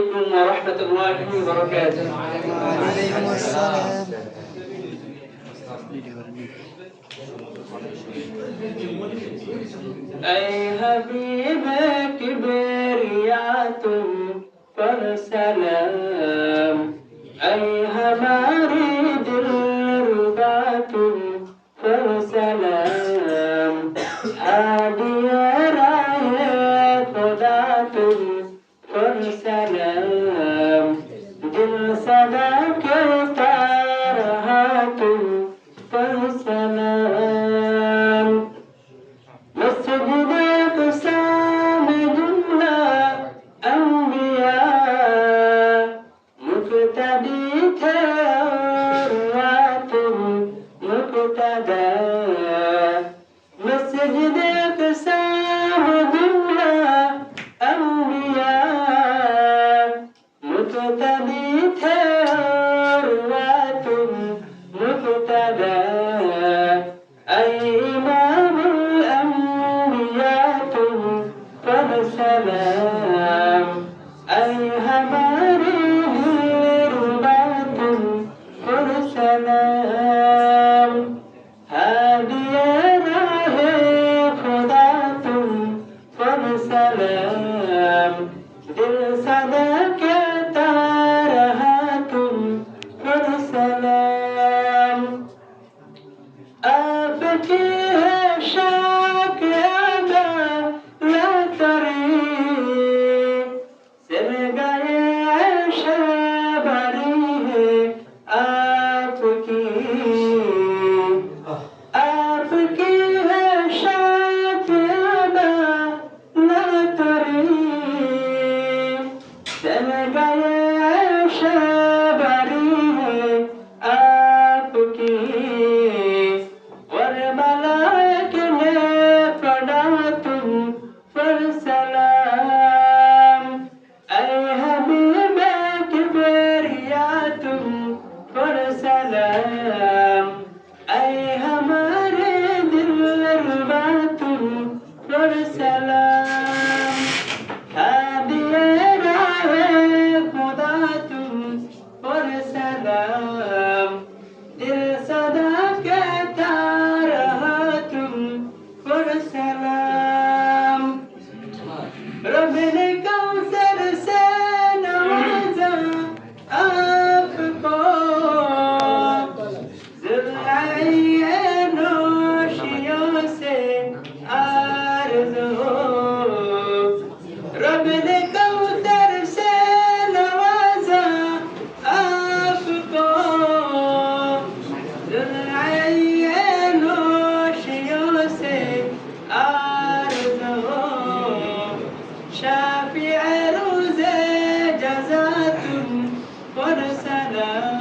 عليكم ورحمة الله وبركاته. وعليكم السلام أي حبيبك بريعة فالسلام أي هماري دربات فالسلام هادي راية فضات पर सदास जंग मुख त मुख त تروات مقتدى. أي إمام الأنبياء فالسلام أي هماري ربات فالسلام هادي راهي خدات فالسلام أبكيها شاعر पर सलाम ऐ हमारे दिल पर सलाम بعروزه جزات ورسلام